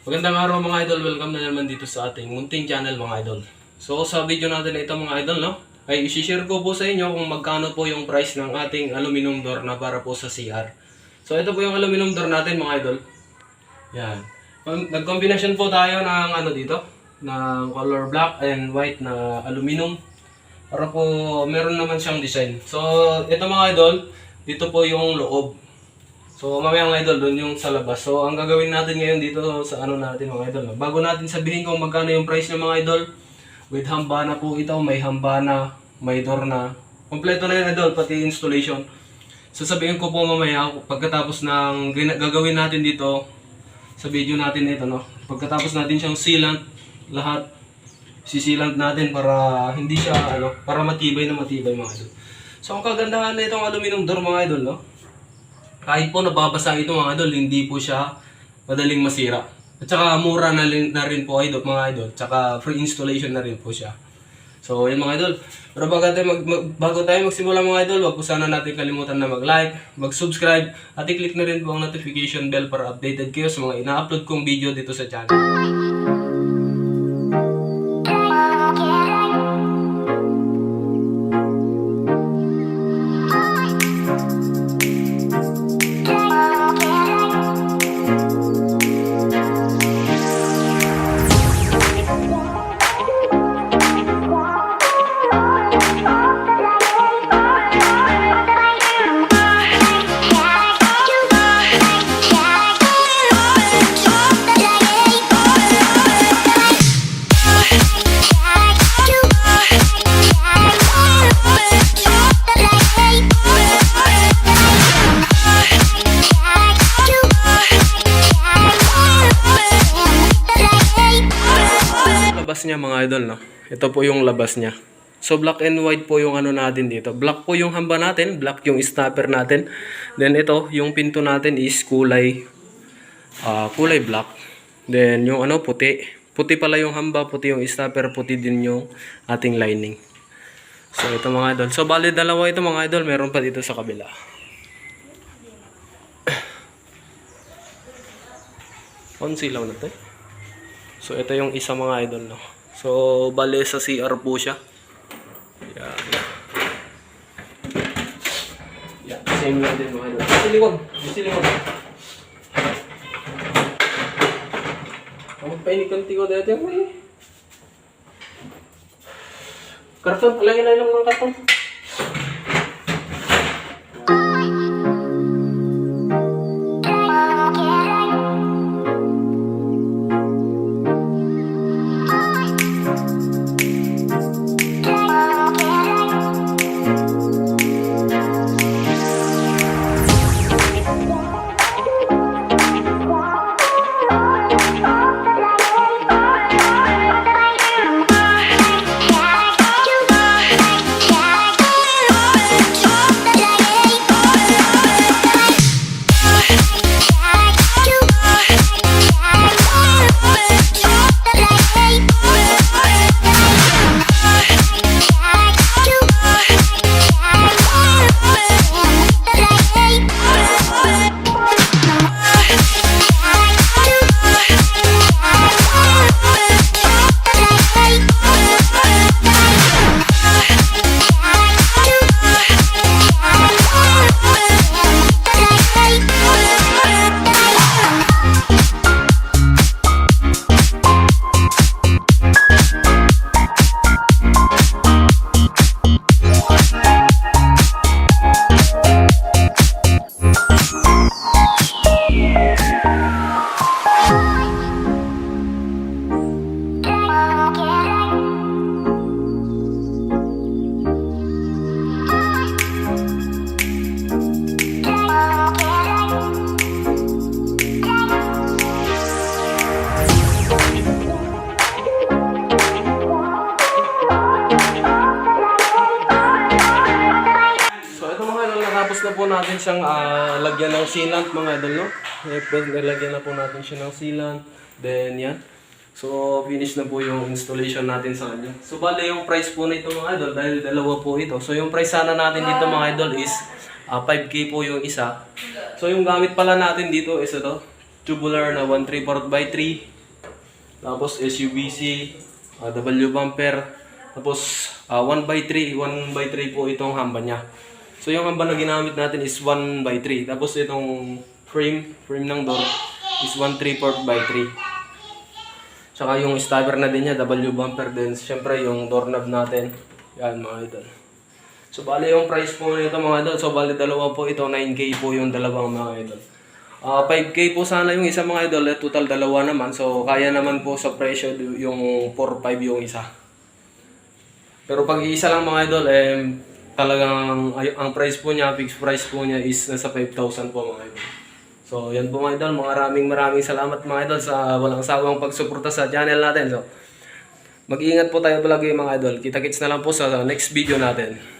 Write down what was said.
Magandang araw mga idol, welcome na naman dito sa ating munting channel mga idol. So sa video natin na ito mga idol, no, ay isi-share ko po sa inyo kung magkano po yung price ng ating aluminum door na para po sa CR. So ito po yung aluminum door natin mga idol. Yan. Nagkombinasyon po tayo ng ano dito, ng color black and white na aluminum. Para po meron naman siyang design. So ito mga idol, dito po yung loob. So mamaya mga idol, doon yung sa labas. So ang gagawin natin ngayon dito sa ano natin mga idol. Bago natin sabihin kung magkano yung price ng mga idol, with hambana po ito, may hambana, may door na. Kompleto na yun idol, pati installation. So sabihin ko po mamaya, pagkatapos ng gagawin natin dito, sa video natin ito, no? Pagkatapos natin siyang sealant, lahat, sisilant natin para hindi siya, ano, para matibay na matibay mga idol. So ang kagandahan na itong aluminum door mga idol, no? Kahit po nababasa ito mga idol, hindi po siya madaling masira. At saka mura na, na rin po idol, mga idol. Tsaka free installation na rin po siya. So, yun mga idol. Pero bago tayo, mag, mag- bago tayo magsimula mga idol, wag po sana natin kalimutan na mag-like, mag-subscribe, at i-click na rin po ang notification bell para updated kayo sa mga ina-upload kong video dito sa channel. Labas niya mga idol, no? Ito po yung labas niya. So black and white po yung ano natin dito. Black po yung hamba natin, black yung snapper natin. Then ito, yung pinto natin is kulay ah, kulay black. Then yung ano puti. Puti pala yung hamba, puti yung snapper, puti din yung ating lining. So ito mga idol. So bali dalawa ito mga idol, meron pa dito sa kabila. On silaw na to eh. So, ito yung isa mga idol, no? So, bale sa CR po siya. Yan. Yan. Same lang din mga idol. Siliwag. Siliwag. Ang painikanti ko dito yung. Karton. Alay-alay lang ng karton. Natin siyang ah, lagyan ng sealant mga idol, no? Eh, Nilagyan na po natin siya ng sealant. Then yan. So finish na po yung installation natin sa kanya. So bale yung price po nito mga idol, dahil dalawa po ito. So yung price sana natin dito mga idol is ah, 5k po yung isa. So yung gamit pala natin dito is ito, tubular na 1 3 4 by 3 tapos SUBC, ah, W bumper, tapos ah, 1 by 3, 1 by 3 po itong hamba niya. So yung hamba na ginamit natin is 1 by 3. Tapos itong frame, frame ng door is 1 3 4 by 3. Tsaka yung stopper na din niya, W bumper din. Siyempre yung doorknob natin. Yan mga idol. So bali yung price po nito mga idol. So bali dalawa po ito, 9k po yung dalawang mga idol. Ah 5k po sana yung isa mga idol, eh, total dalawa naman. So kaya naman po sa presyo yung 4-5 yung isa. Pero pag isa lang mga idol, eh, talagang ay, ang price po niya, fixed price po niya is nasa 5,000 po mga idol. So yan po mga idol, maraming maraming salamat mga idol sa walang sawang pagsuporta sa channel natin. So mag-iingat po tayo palagi mga idol. Kita-kits na lang po sa next video natin.